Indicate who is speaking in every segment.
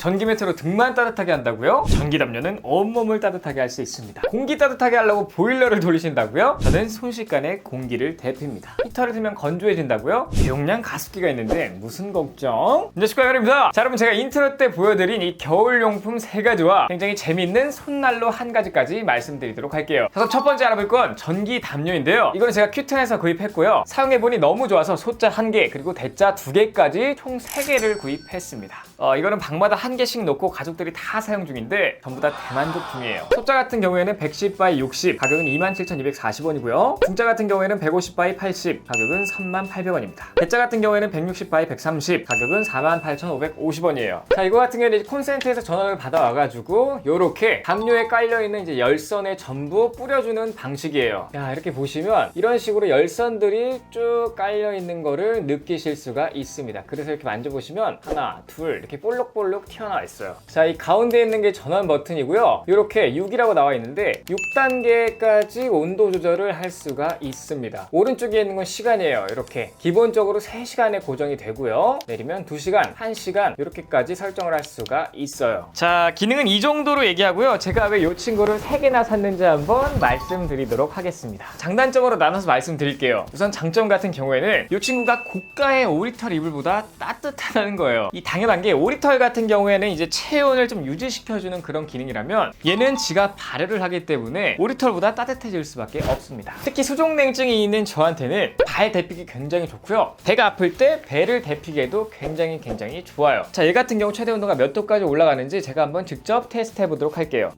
Speaker 1: 전기 매트로 등만 따뜻하게 한다고요? 전기 담요는 온몸을 따뜻하게 할 수 있습니다. 공기 따뜻하게 하려고 보일러를 돌리신다고요? 저는 순식간에 공기를 대피입니다. 히터를 틀면 건조해진다고요? 대용량 가습기가 있는데 무슨 걱정? 안녕하십니까 여러분입니다. 자 여러분 제가 인트로 때 보여드린 이 겨울용품 세 가지와 굉장히 재밌는 손난로 한 가지까지 말씀드리도록 할게요. 그래서 첫 번째 알아볼 건 전기 담요인데요. 이거는 제가 큐튼에서 구입했고요. 사용해보니 너무 좋아서 소자 한개 그리고 대자 두 개까지 총세 개를 구입했습니다. 어, 이거는 방마다 한 개씩 놓고 가족들이 다 사용 중인데 전부 다 대만족품이에요. 소자 같은 경우에는 110 바이 60 가격은 27,240원이고요. 중자 같은 경우에는 150 바이 80 가격은 38,800원입니다. 대자 같은 경우에는 160 바이 130 가격은 48,550원이에요. 자 이거 같은 경우는 이제 콘센트에서 전화를 받아와가지고 요렇게 담요에 깔려있는 이제 열선에 전부 뿌려주는 방식이에요. 야 이렇게 보시면 이런 식으로 열선들이 쭉 깔려있는 거를 느끼실 수가 있습니다. 그래서 이렇게 만져보시면 하나 둘 이렇게 볼록볼록 튀어나와 있어요. 자 이 가운데 있는 게 전원 버튼이고요. 이렇게 6이라고 나와 있는데 6단계까지 온도 조절을 할 수가 있습니다. 오른쪽에 있는 건 시간이에요. 이렇게 기본적으로 3시간에 고정이 되고요. 내리면 2시간, 1시간 이렇게까지 설정을 할 수가 있어요. 자 기능은 이 정도로 얘기하고요. 제가 왜 이 친구를 3개나 샀는지 한번 말씀드리도록 하겠습니다. 장단점으로 나눠서 말씀드릴게요. 우선 장점 같은 경우에는 이 친구가 고가의 오리털 이불보다 따뜻하다는 거예요. 이 당연한 게 오리털 같은 경우에는 이제 체온을 좀 유지시켜주는 그런 기능이라면 얘는 지가 발열을 하기 때문에 오리털보다 따뜻해질 수밖에 없습니다. 특히 수족냉증이 있는 저한테는 발 데피기 굉장히 좋고요. 배가 아플 때 배를 데피기에도 굉장히 굉장히 좋아요. 자, 얘 같은 경우 최대 온도가 몇 도까지 올라가는지 제가 한번 직접 테스트 해보도록 할게요.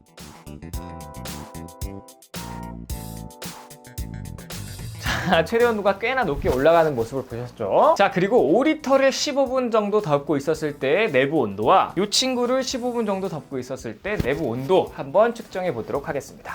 Speaker 1: 최대 온도가 꽤나 높게 올라가는 모습을 보셨죠? 자, 그리고 오리털을 15분 정도 덮고 있었을 때 내부 온도와 이 친구를 15분 정도 덮고 있었을 때 내부 온도 한번 측정해 보도록 하겠습니다.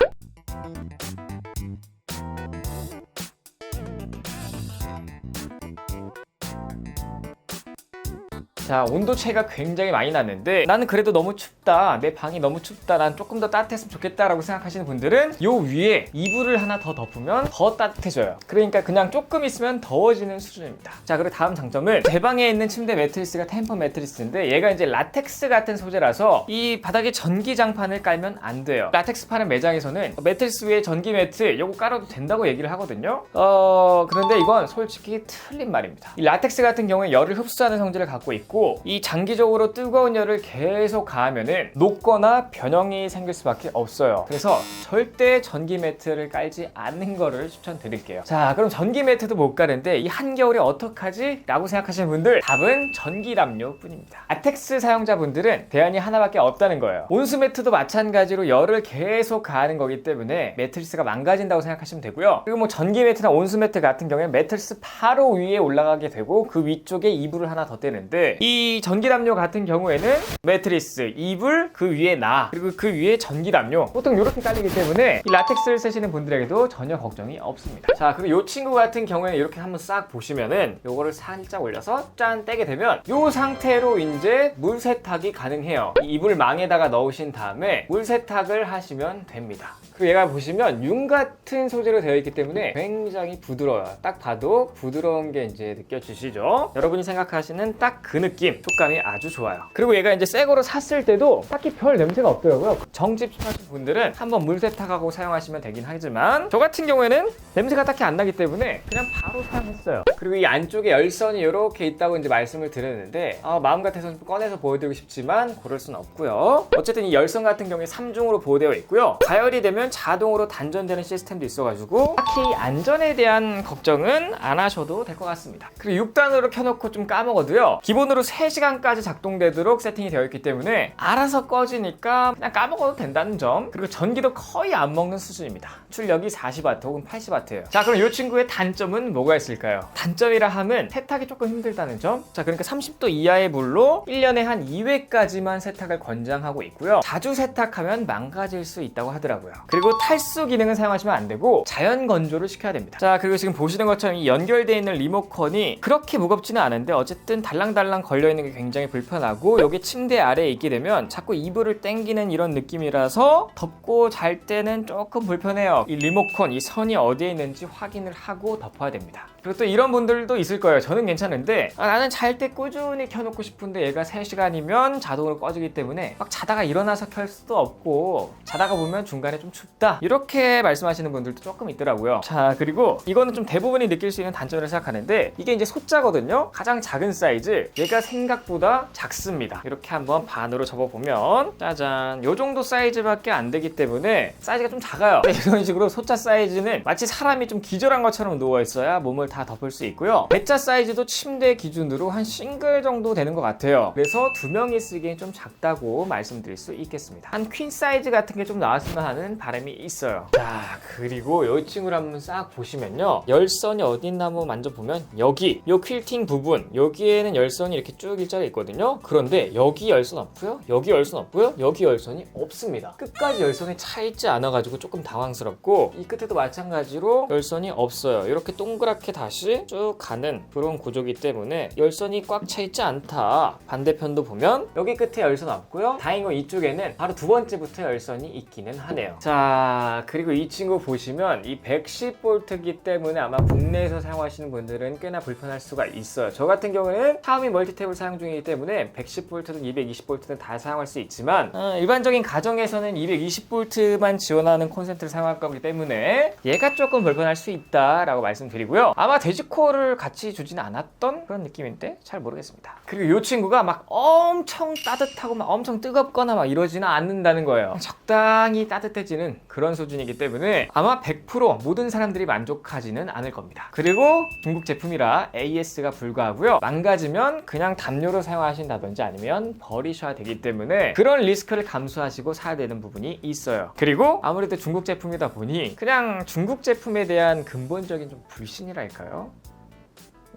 Speaker 1: 자 온도 차이가 굉장히 많이 났는데 나는 그래도 너무 춥다 내 방이 너무 춥다 난 조금 더 따뜻했으면 좋겠다라고 생각하시는 분들은 요 위에 이불을 하나 더 덮으면 더 따뜻해져요. 그러니까 그냥 조금 있으면 더워지는 수준입니다. 자 그리고 다음 장점은 제 방에 있는 침대 매트리스가 템퍼 매트리스인데 얘가 이제 라텍스 같은 소재라서 이 바닥에 전기장판을 깔면 안 돼요. 라텍스 파는 매장에서는 매트리스 위에 전기 매트 요거 깔아도 된다고 얘기를 하거든요. 어 그런데 이건 솔직히 틀린 말입니다. 이 라텍스 같은 경우에 열을 흡수하는 성질을 갖고 있고 이 장기적으로 뜨거운 열을 계속 가하면은 녹거나 변형이 생길 수밖에 없어요. 그래서 절대 전기 매트를 깔지 않는 거를 추천드릴게요. 자, 그럼 전기 매트도 못 가는데 이 한겨울에 어떡하지? 라고 생각하시는 분들 답은 전기 담요 뿐입니다. 아텍스 사용자분들은 대안이 하나밖에 없다는 거예요. 온수 매트도 마찬가지로 열을 계속 가하는 거기 때문에 매트리스가 망가진다고 생각하시면 되고요. 그리고 뭐 전기 매트나 온수 매트 같은 경우에 매트리스 바로 위에 올라가게 되고 그 위쪽에 이불을 하나 더 떼는데 이 전기 담요 같은 경우에는 매트리스, 이불, 그 위에 나 그리고 그 위에 전기 담요 보통 이렇게 깔리기 때문에 이 라텍스를 쓰시는 분들에게도 전혀 걱정이 없습니다. 자 그리고 이 친구 같은 경우에는 이렇게 한번 싹 보시면은 요거를 살짝 올려서 짠 떼게 되면 이 상태로 이제 물 세탁이 가능해요. 이 이불 망에다가 넣으신 다음에 물 세탁을 하시면 됩니다. 그리고 얘가 보시면 융 같은 소재로 되어 있기 때문에 굉장히 부드러워요. 딱 봐도 부드러운 게 이제 느껴지시죠? 여러분이 생각하시는 딱 그 느낌, 촉감이 아주 좋아요. 그리고 얘가 이제 새 거로 샀을 때도 딱히 별 냄새가 없더라고요. 정집 하신 분들은 한번 물 세탁하고 사용하시면 되긴 하지만 저 같은 경우에는 냄새가 딱히 안 나기 때문에 그냥 바로 사용했어요. 그리고 이 안쪽에 열선이 이렇게 있다고 이제 말씀을 드렸는데 아, 마음 같아서 좀 꺼내서 보여드리고 싶지만 그럴 수는 없고요. 어쨌든 이 열선 같은 경우에 3중으로 보호되어 있고요. 가열이 되면 자동으로 단전되는 시스템도 있어가지고 딱히 안전에 대한 걱정은 안 하셔도 될 것 같습니다. 그리고 6단으로 켜놓고 좀 까먹어도요. 기본으로 3시간까지 작동되도록 세팅이 되어 있기 때문에 알아서 꺼지니까 그냥 까먹어도 된다는 점. 그리고 전기도 거의 안 먹는 수준입니다. 출력이 40W 혹은 80W예요. 자, 그럼 이 친구의 단점은 뭐가 있을까요? 단점이라 함은 세탁이 조금 힘들다는 점. 자, 그러니까 30도 이하의 물로 1년에 한 2회까지만 세탁을 권장하고 있고요. 자주 세탁하면 망가질 수 있다고 하더라고요. 그리고 탈수 기능은 사용하시면 안 되고 자연 건조를 시켜야 됩니다. 자, 그리고 지금 보시는 것처럼 이 연결되어 있는 리모컨이 그렇게 무겁지는 않은데 어쨌든 달랑달랑 걸려 있는 게 굉장히 불편하고 여기 침대 아래에 있게 되면 자꾸 이불을 당기는 이런 느낌이라서 덮고 잘 때는 조금 불편해요. 이 리모컨 이 선이 어디에 있는지 확인을 하고 덮어야 됩니다. 그리고 또 이런 분들도 있을 거예요. 저는 괜찮은데 아, 나는 잘 때 꾸준히 켜놓고 싶은데 얘가 3시간이면 자동으로 꺼지기 때문에 막 자다가 일어나서 켤 수도 없고 자다가 보면 중간에 좀 춥다 이렇게 말씀하시는 분들도 조금 있더라고요. 자 그리고 이거는 좀 대부분이 느낄 수 있는 단점이라고 생각하는데 이게 이제 소자거든요. 가장 작은 사이즈 얘가 생각보다 작습니다. 이렇게 한번 반으로 접어보면 짜잔 요 정도 사이즈밖에 안 되기 때문에 사이즈가 좀 작아요. 네, 이런 식으로 소자 사이즈는 마치 사람이 좀 기절한 것처럼 누워 있어야 몸을 다 덮을 수 있고요. 배자 사이즈도 침대 기준으로 한 싱글 정도 되는 것 같아요. 그래서 두 명이 쓰기엔 좀 작다고 말씀드릴 수 있겠습니다. 한 퀸 사이즈 같은 게 좀 나왔으면 하는 바람이 있어요. 자 그리고 이 친구를 한번 싹 보시면요. 열선이 어디 있나 한번 만져보면 여기 요 퀼팅 부분 여기에는 열선이 이렇게 쭉 일자리 있거든요. 그런데 여기 열선 없고요. 여기 열선 없고요. 여기 열선이 없습니다. 끝까지 열선이 차 있지 않아가지고 조금 당황스럽고 이 끝에도 마찬가지로 열선이 없어요. 이렇게 동그랗게 다시 쭉 가는 그런 구조기 때문에 열선이 꽉 차 있지 않다. 반대편도 보면 여기 끝에 열선 없고요. 다행인 건 이쪽에는 바로 두 번째부터 열선이 있기는 하네요. 자 그리고 이 친구 보시면 이 110V이기 때문에 아마 국내에서 사용하시는 분들은 꽤나 불편할 수가 있어요. 저 같은 경우는 샤오미 멀티탭을 사용 중이기 때문에 110V든 220V든 다 사용할 수 있지만 어, 일반적인 가정에서는 220V만 지원하는 콘센트를 사용할 거기 때문에 얘가 조금 불편할 수 있다라고 말씀드리고요. 아마 돼지코어를 같이 주진 않았던 그런 느낌인데 잘 모르겠습니다. 그리고 이 친구가 막 엄청 따뜻하고 막 엄청 뜨겁거나 막 이러지는 않는다는 거예요. 적당히 따뜻해지는 그런 수준이기 때문에 아마 100% 모든 사람들이 만족하지는 않을 겁니다. 그리고 중국 제품이라 AS가 불가하고요. 망가지면 그냥 담요로 사용하신다든지 아니면 버리셔야 되기 때문에 그런 리스크를 감수하시고 사야 되는 부분이 있어요. 그리고 아무래도 중국 제품이다 보니 그냥 중국 제품에 대한 근본적인 좀 불신이랄까 요?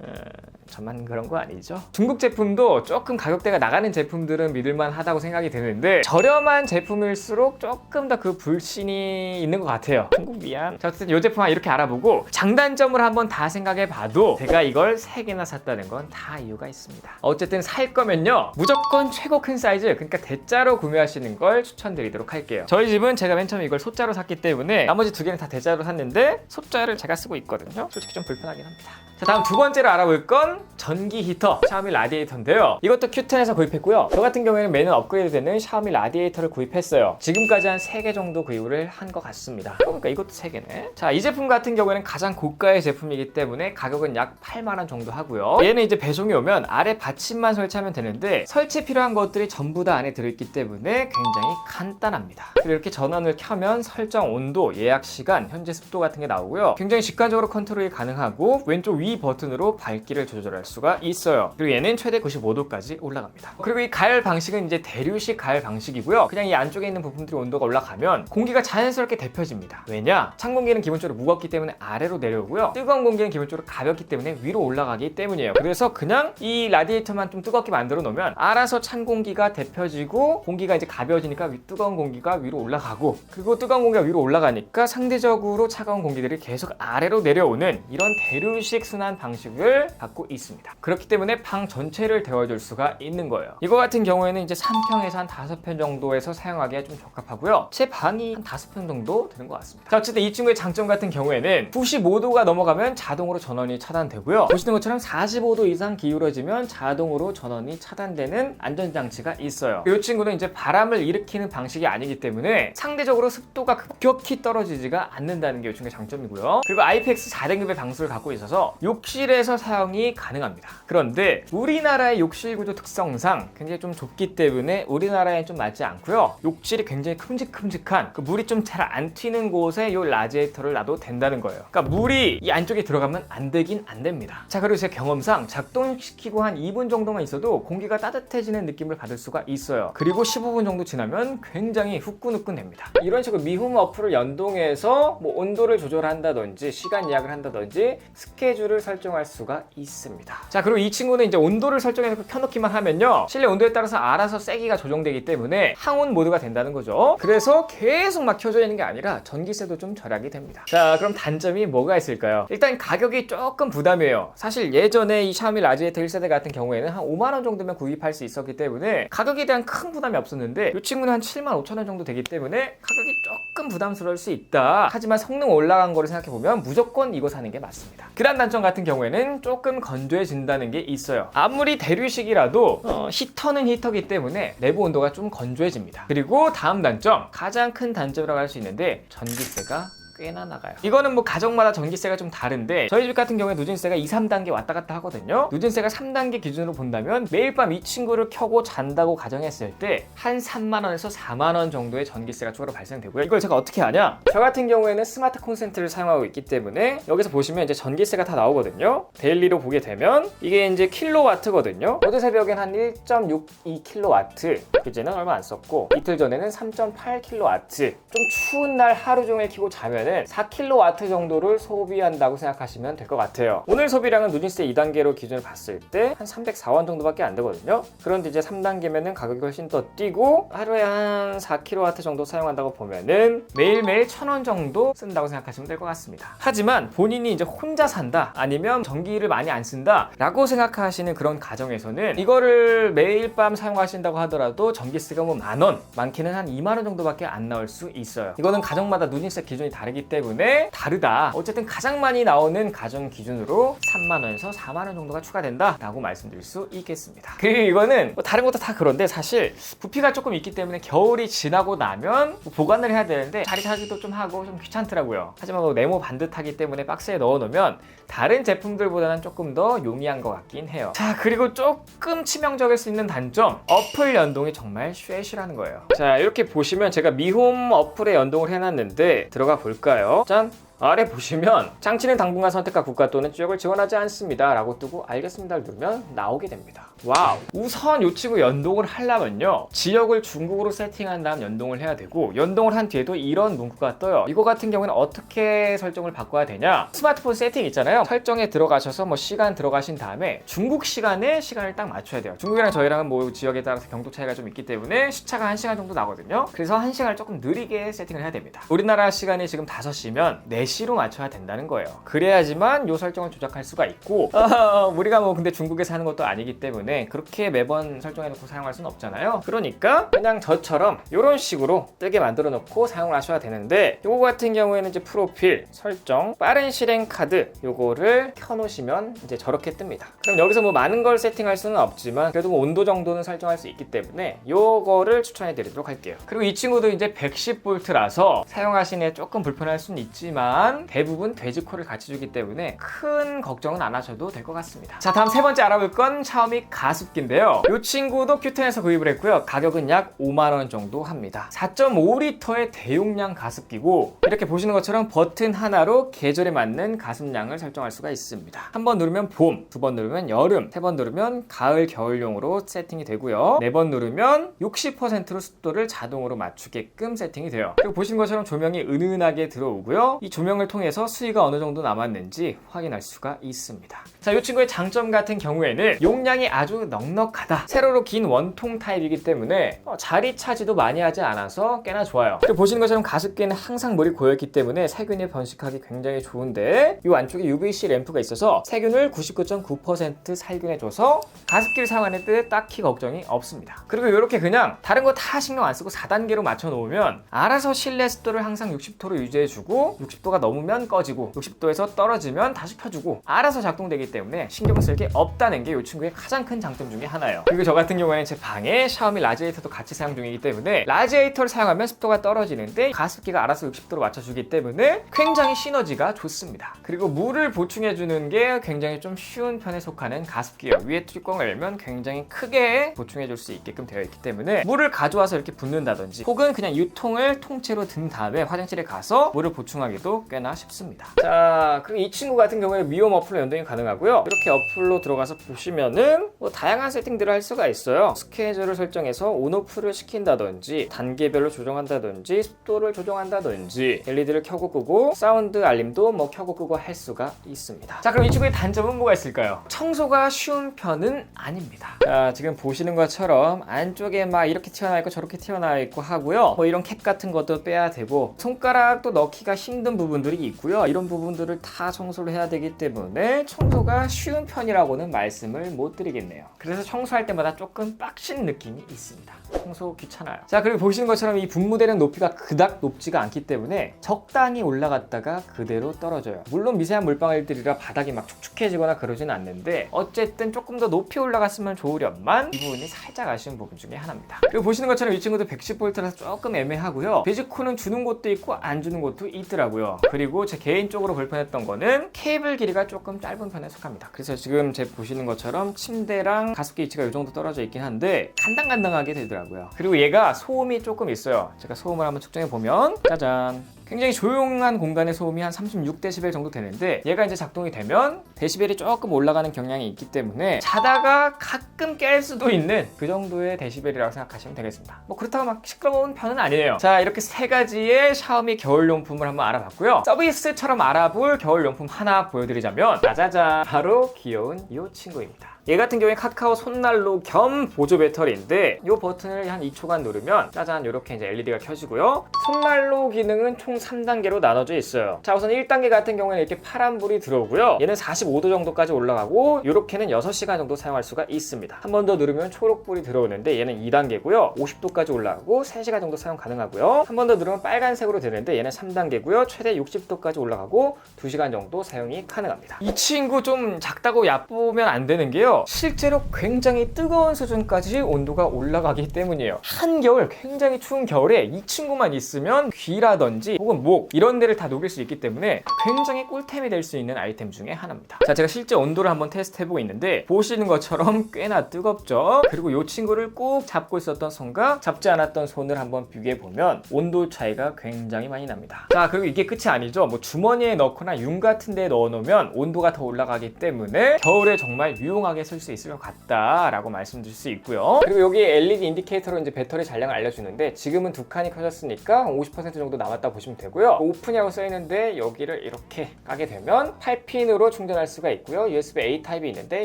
Speaker 1: 에, 저만 그런 거 아니죠? 중국 제품도 조금 가격대가 나가는 제품들은 믿을만 하다고 생각이 드는데 저렴한 제품일수록 조금 더 그 불신이 있는 것 같아요. 중국 미안. 자, 어쨌든 이 제품 이렇게 알아보고 장단점을 한번 다 생각해 봐도 제가 이걸 3개나 샀다는 건 다 이유가 있습니다. 어쨌든 살 거면요. 무조건 최고 큰 사이즈, 그러니까 대자로 구매하시는 걸 추천드리도록 할게요. 저희 집은 제가 맨 처음에 이걸 소자로 샀기 때문에 나머지 두 개는 다 대자로 샀는데 소자를 제가 쓰고 있거든요. 솔직히 좀 불편하긴 합니다. 자 다음 두 번째로 알아볼 건 전기 히터 샤오미 라디에이터인데요. 이것도 Q10에서 구입했고요. 저 같은 경우에는 매년 업그레이드 되는 샤오미 라디에이터를 구입했어요. 지금까지 한 3개 정도 구입을 한 것 같습니다. 그러니까 이것도 3개네. 자 이 제품 같은 경우에는 가장 고가의 제품이기 때문에 가격은 약 8만원 정도 하고요. 얘는 이제 배송이 오면 아래 받침만 설치하면 되는데 설치 필요한 것들이 전부 다 안에 들어있기 때문에 굉장히 간단합니다. 그리고 이렇게 전원을 켜면 설정 온도, 예약 시간, 현재 습도 같은 게 나오고요. 굉장히 직관적으로 컨트롤이 가능하고 왼쪽 위 버튼으로 밝기를 조절 할 수가 있어요. 그리고 얘는 최대 95도까지 올라갑니다. 그리고 이 가열 방식은 이제 대류식 가열 방식이고요. 그냥 이 안쪽에 있는 부분들이 온도가 올라가면 공기가 자연스럽게 데펴집니다. 왜냐? 찬 공기는 기본적으로 무겁기 때문에 아래로 내려오고요. 뜨거운 공기는 기본적으로 가볍기 때문에 위로 올라가기 때문이에요. 그래서 그냥 이 라디에이터만 좀 뜨겁게 만들어 놓으면 알아서 찬 공기가 데펴지고 공기가 이제 가벼워지니까 위- 뜨거운 공기가 위로 올라가고 그리고 뜨거운 공기가 위로 올라가니까 상대적으로 차가운 공기들이 계속 아래로 내려오는 이런 대류식 순환 방식을 갖고 있습니다. 그렇기 때문에 방 전체를 데워줄 수가 있는 거예요. 이거 같은 경우에는 이제 3평에서 한 5편 정도에서 사용하기에 좀 적합하고요. 제 방이 한 5편 정도 되는 것 같습니다. 자, 어쨌든 이 친구의 장점 같은 경우에는 95도가 넘어가면 자동으로 전원이 차단되고요. 보시는 것처럼 45도 이상 기울어지면 자동으로 전원이 차단되는 안전장치가 있어요. 이 친구는 이제 바람을 일으키는 방식이 아니기 때문에 상대적으로 습도가 급격히 떨어지지가 않는다는 게 이 친구의 장점이고요. 그리고 IPX 4등급의 방수를 갖고 있어서 욕실에서 사용이 가 능합니다. 그런데 우리나라의 욕실 구조 특성상 굉장히 좀 좁기 때문에 우리나라에 좀 맞지 않고요. 욕실이 굉장히 큼직큼직한 그 물이 좀 잘 안 튀는 곳에 이 라지에이터를 놔도 된다는 거예요. 그러니까 물이 이 안쪽에 들어가면 안 되긴 안 됩니다. 자 그리고 제 경험상 작동시키고 한 2분 정도만 있어도 공기가 따뜻해지는 느낌을 받을 수가 있어요. 그리고 15분 정도 지나면 굉장히 후끈후끈 됩니다. 이런 식으로 미홈 어플을 연동해서 뭐 온도를 조절한다든지 시간 예약을 한다든지 스케줄을 설정할 수 수가 있습 니다. 자, 그리고 이 친구는 이제 온도를 설정해서 켜놓기만 하면요. 실내 온도에 따라서 알아서 세기가 조정되기 때문에 항온 모드가 된다는 거죠. 그래서 계속 막 켜져 있는 게 아니라 전기세도 좀 절약이 됩니다. 자, 그럼 단점이 뭐가 있을까요? 일단 가격이 조금 부담이에요. 사실 예전에 이 샤오미 라지에이터 1세대 같은 경우에는 한 5만 원 정도면 구입할 수 있었기 때문에 가격에 대한 큰 부담이 없었는데 이 친구는 한 7만 5천 원 정도 되기 때문에 가격이 조금 부담스러울 수 있다. 하지만 성능 올라간 거를 생각해 보면 무조건 이거 사는 게 맞습니다. 그다음 단점 같은 경우에는 조금 건 조해진다는 게 있어요. 아무리 대류식이라도 어, 히터는 히터기 때문에 내부 온도가 좀 건조해집니다. 그리고 다음 단점 가장 큰 단점이라고 할 수 있는데 전기세가 꽤나 나가요. 이거는 뭐 가정마다 전기세가 좀 다른데 저희 집 같은 경우에 누진세가 2, 3단계 왔다 갔다 하거든요. 누진세가 3단계 기준으로 본다면 매일 밤 이 친구를 켜고 잔다고 가정했을 때 한 3만 원에서 4만 원 정도의 전기세가 추가로 발생되고요. 이걸 제가 어떻게 하냐? 저 같은 경우에는 스마트 콘센트를 사용하고 있기 때문에 여기서 보시면 이제 전기세가 다 나오거든요. 데일리로 보게 되면 이게 이제 킬로와트거든요. 어제 새벽엔 한 1.62 킬로와트. 그제는 얼마 안 썼고 이틀 전에는 3.8 킬로와트. 좀 추운 날 하루 종일 켜고 자면은 4 킬로와트 정도를 소비한다고 생각하시면 될 것 같아요. 오늘 소비량은 누진세 2단계로 기준을 봤을 때 한 304원 정도밖에 안 되거든요. 그런데 이제 3단계면은 가격이 훨씬 더 뛰고 하루에 한 4kW 정도 사용한다고 보면은 매일매일 1000원 정도 쓴다고 생각하시면 될 것 같습니다. 하지만 본인이 이제 혼자 산다 아니면 전기를 많이 안 쓴다 라고 생각하시는 그런 가정에서는 이거를 매일 밤 사용하신다고 하더라도 전기세가 뭐 만원 많게는 한 2만원 정도밖에 안 나올 수 있어요. 이거는 가정마다 누진세 기준이 다르기 때문에 다르다. 어쨌든 가장 많이 나오는 가정 기준으로 3만원에서 4만원 정도가 추가된다 라고 말씀드릴 수 있겠습니다. 그리고 이거는 뭐 다른 것도 다 그런데 사실 부피가 조금 있기 때문에 겨울이 지나고 나면 뭐 보관을 해야 되는데 자리 차기도 좀 하고 좀 귀찮더라고요. 하지만 뭐 네모 반듯하기 때문에 박스에 넣어 놓으면 다른 제품들보다는 조금 더 용이한 것 같긴 해요. 자 그리고 조금 치명적일 수 있는 단점 어플 연동이 정말 쉐시라는 거예요. 자 이렇게 보시면 제가 미홈 어플에 연동을 해놨는데 들어가 볼 까요? 짠! 아래 보시면 장치는 당분간 선택과 국가 또는 지역을 지원하지 않습니다. 라고 뜨고 알겠습니다를 누르면 나오게 됩니다. 와우. 우선 요 친구 연동을 하려면요. 지역을 중국으로 세팅한 다음 연동을 해야 되고 연동을 한 뒤에도 이런 문구가 떠요. 이거 같은 경우는 어떻게 설정을 바꿔야 되냐? 스마트폰 세팅 있잖아요. 설정에 들어가셔서 뭐 시간 들어가신 다음에 중국 시간에 시간을 딱 맞춰야 돼요. 중국이랑 저희랑은 뭐 지역에 따라서 경도 차이가 좀 있기 때문에 시차가 1시간 정도 나거든요. 그래서 1시간을 조금 느리게 세팅을 해야 됩니다. 우리나라 시간이 지금 5시면 4시 로 맞춰야 된다는 거예요. 그래야지만 요 설정을 조작할 수가 있고 어, 우리가 뭐 근데 중국에 사는 것도 아니기 때문에 그렇게 매번 설정해놓고 사용할 수는 없잖아요. 그러니까 그냥 저처럼 이런 식으로 뜨게 만들어 놓고 사용을 하셔야 되는데 요거 같은 경우에는 이제 프로필 설정 빠른 실행 카드 요거를 켜놓으시면 이제 저렇게 뜹니다. 그럼 여기서 뭐 많은 걸 세팅할 수는 없지만 그래도 뭐 온도 정도는 설정할 수 있기 때문에 요거를 추천해 드리도록 할게요. 그리고 이 친구도 이제 110V라서 사용하시기에 조금 불편할 수는 있지만 대부분 돼지코를 같이 주기 때문에 큰 걱정은 안 하셔도 될 것 같습니다. 자 다음 세 번째 알아볼 건 샤오미 가습기인데요. 이 친구도 큐텐에서 구입을 했고요. 가격은 약 5만 원 정도 합니다. 4.5리터의 대용량 가습기고 이렇게 보시는 것처럼 버튼 하나로 계절에 맞는 가습량을 설정할 수가 있습니다. 한 번 누르면 봄, 두 번 누르면 여름, 세 번 누르면 가을, 겨울용으로 세팅이 되고요. 네 번 누르면 60%로 습도를 자동으로 맞추게끔 세팅이 돼요. 그리고 보시는 것처럼 조명이 은은하게 들어오고요. 이 조명 을 통해서 수위가 어느 정도 남았는지 확인할 수가 있습니다. 자, 이 친구의 장점 같은 경우에는 용량이 아주 넉넉하다. 세로로 긴 원통 타입이기 때문에 어, 자리 차지도 많이 하지 않아서 꽤나 좋아요. 그리고 보시는 것처럼 가습기는 항상 물이 고였기 때문에 세균이 번식하기 굉장히 좋은데 이 안쪽에 UVC 램프가 있어서 세균을 99.9% 살균해줘서 가습기를 사용하는 데 딱히 걱정이 없습니다. 그리고 이렇게 그냥 다른 거 다 신경 안 쓰고 4단계로 맞춰 놓으면 알아서 실내 습도를 항상 60도로 유지해주고 60도가 넘으면 꺼지고 60도에서 떨어지면 다시 켜주고 알아서 작동되기 때문에 신경 쓸 게 없다는 게 이 친구의 가장 큰 장점 중에 하나예요. 그리고 저 같은 경우에는 제 방에 샤오미 라지에이터도 같이 사용 중이기 때문에 라지에이터를 사용하면 습도가 떨어지는데 가습기가 알아서 60도로 맞춰주기 때문에 굉장히 시너지가 좋습니다. 그리고 물을 보충해주는 게 굉장히 좀 쉬운 편에 속하는 가습기예요. 위에 뚜껑을 열면 굉장히 크게 보충해줄 수 있게끔 되어 있기 때문에 물을 가져와서 이렇게 붓는다든지 혹은 그냥 유통을 통째로 든 다음에 화장실에 가서 물을 보충하기도 것도 꽤나 쉽습니다. 자, 그리고 이 친구 같은 경우에 미홈 어플로 연동이 가능하고요. 이렇게 어플로 들어가서 보시면은 뭐 다양한 세팅들을 할 수가 있어요. 스케줄을 설정해서 온오프를 시킨다든지 단계별로 조정한다든지 습도를 조정한다든지 LED를 켜고 끄고 사운드 알림도 뭐 켜고 끄고 할 수가 있습니다. 자, 그럼 이 친구의 단점은 뭐가 있을까요? 청소가 쉬운 편은 아닙니다. 자, 지금 보시는 것처럼 안쪽에 막 이렇게 튀어나와 있고 저렇게 튀어나와 있고 하고요. 뭐 이런 캡 같은 것도 빼야 되고 손가락도 넣기가 힘든 부분 들이 있고요. 이런 부분들을 다 청소를 해야 되기 때문에 청소가 쉬운 편이라고는 말씀을 못 드리겠네요. 그래서 청소할 때마다 조금 빡신 느낌이 있습니다. 청소 귀찮아요. 자, 그리고 보시는 것처럼 이 분무되는 높이가 그닥 높지가 않기 때문에 적당히 올라갔다가 그대로 떨어져요. 물론 미세한 물방울들이라 바닥이 막 축축해지거나 그러지는 않는데 어쨌든 조금 더 높이 올라갔으면 좋으련만 이 부분이 살짝 아쉬운 부분 중에 하나입니다. 그리고 보시는 것처럼 이 친구도 110V라서 조금 애매하고요. 베지코는 주는 곳도 있고 안 주는 곳도 있더라고요. 그리고 제 개인적으로 불편했던 거는 케이블 길이가 조금 짧은 편에 속합니다. 그래서 지금 제 보시는 것처럼 침대랑 가습기 위치가 이 정도 떨어져 있긴 한데 간당간당하게 되더라고요. 그리고 얘가 소음이 조금 있어요. 제가 소음을 한번 측정해 보면 짜잔. 굉장히 조용한 공간의 소음이 한 36데시벨 정도 되는데 얘가 이제 작동이 되면 데시벨이 조금 올라가는 경향이 있기 때문에 자다가 가끔 깰 수도 있는 그 정도의 데시벨이라고 생각하시면 되겠습니다. 뭐 그렇다고 막 시끄러운 편은 아니에요. 자 이렇게 세 가지의 샤오미 겨울용품을 한번 알아봤고요. 서비스처럼 알아볼 겨울용품 하나 보여드리자면 짜자잔 바로 귀여운 이 친구입니다. 얘 같은 경우에 카카오 손난로 겸 보조 배터리인데 이 버튼을 한 2초간 누르면 짜잔 이렇게 이제 LED가 켜지고요. 손난로 기능은 총 3단계로 나눠져 있어요. 자 우선 1단계 같은 경우에는 이렇게 파란불이 들어오고요. 얘는 45도 정도까지 올라가고 이렇게는 6시간 정도 사용할 수가 있습니다. 한 번 더 누르면 초록불이 들어오는데 얘는 2단계고요. 50도까지 올라가고 3시간 정도 사용 가능하고요. 한 번 더 누르면 빨간색으로 되는데 얘는 3단계고요. 최대 60도까지 올라가고 2시간 정도 사용이 가능합니다. 이 친구 좀 작다고 얕보면 안 되는 게요. 실제로 굉장히 뜨거운 수준까지 온도가 올라가기 때문이에요. 한겨울 굉장히 추운 겨울에 이 친구만 있으면 귀라든지 혹은 목 이런 데를 다 녹일 수 있기 때문에 굉장히 꿀템이 될 수 있는 아이템 중에 하나입니다. 자, 제가 실제 온도를 한번 테스트 해보고 있는데 보시는 것처럼 꽤나 뜨겁죠. 그리고 이 친구를 꼭 잡고 있었던 손과 잡지 않았던 손을 한번 비교해 보면 온도 차이가 굉장히 많이 납니다. 자, 그리고 이게 끝이 아니죠. 뭐 주머니에 넣거나 윤 같은 데에 넣어 놓으면 온도가 더 올라가기 때문에 겨울에 정말 유용하게 쓸 수 있을 것 같다라고 말씀드릴 수 있고요. 그리고 여기 LED 인디케이터로 이제 배터리 잔량을 알려주는데 지금은 두 칸이 켜졌으니까 50% 정도 남았다 보시면 되고요. 오픈이라고 써 있는데 여기를 이렇게 까게 되면 8핀으로 충전할 수가 있고요. USB A 타입이 있는데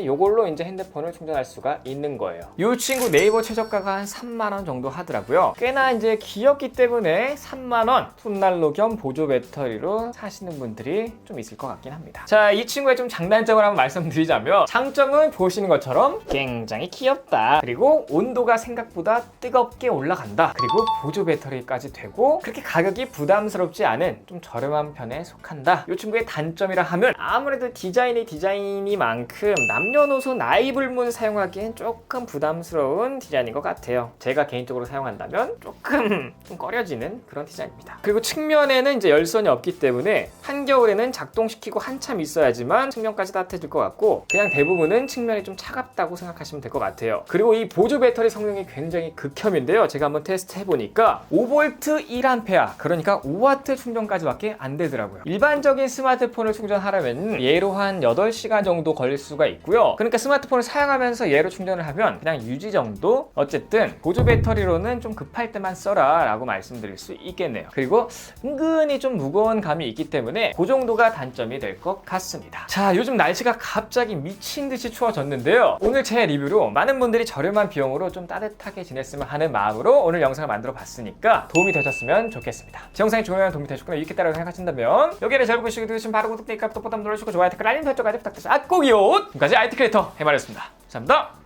Speaker 1: 이걸로 이제 핸드폰을 충전할 수가 있는 거예요. 이 친구 네이버 최저가가 한 3만 원 정도 하더라고요. 꽤나 이제 귀엽기 때문에 3만 원 풋난로 겸 보조 배터리로 사시는 분들이 좀 있을 것 같긴 합니다. 자, 이 친구의 좀 장단점을 한번 말씀드리자면 장점은 보 시는 것처럼 굉장히 귀엽다. 그리고 온도가 생각보다 뜨겁게 올라간다. 그리고 보조 배터리까지 되고 그렇게 가격이 부담스럽지 않은 좀 저렴한 편에 속한다. 이 친구의 단점이라 하면 아무래도 디자인이 디자인이만큼 남녀노소 나이 불문 사용하기엔 조금 부담스러운 디자인인 것 같아요. 제가 개인적으로 사용한다면 조금 좀 꺼려지는 그런 디자인입니다. 그리고 측면에는 이제 열선이 없기 때문에 한겨울에는 작동시키고 한참 있어야지만 측면까지 따뜻해질 것 같고 그냥 대부분은 측면 이좀 차갑다고 생각하시면 될 것 같아요. 그리고 이 보조 배터리 성능이 굉장히 극혐인데요. 제가 한번 테스트 해보니까 5V 1A 그러니까 5W 충전까지밖에 안 되더라고요. 일반적인 스마트폰을 충전하려면 얘로 한 8시간 정도 걸릴 수가 있고요. 그러니까 스마트폰을 사용하면서 얘로 충전을 하면 그냥 유지 정도? 어쨌든 보조 배터리로는 좀 급할 때만 써라 라고 말씀드릴 수 있겠네요. 그리고 은근히 좀 무거운 감이 있기 때문에 그 정도가 단점이 될 것 같습니다. 자, 요즘 날씨가 갑자기 미친 듯이 추워졌는데 요. 오늘 제 리뷰로 많은 분들이 저렴한 비용으로 좀 따뜻하게 지냈으면 하는 마음으로 오늘 영상을 만들어 봤으니까 도움이 되셨으면 좋겠습니다. 제 영상이 좋으면 도움이 되셨거나 유익했다고 생각하신다면 여기를 잘 보고 계시고 지금 바로 구독, 댓글, 또 보답 눌러주시고 좋아요, 댓글, 알림 설정까지 부탁드립니다. 아, 꼭이요! 지금까지 IT 크리에이터 해마였습니다. 감사합니다.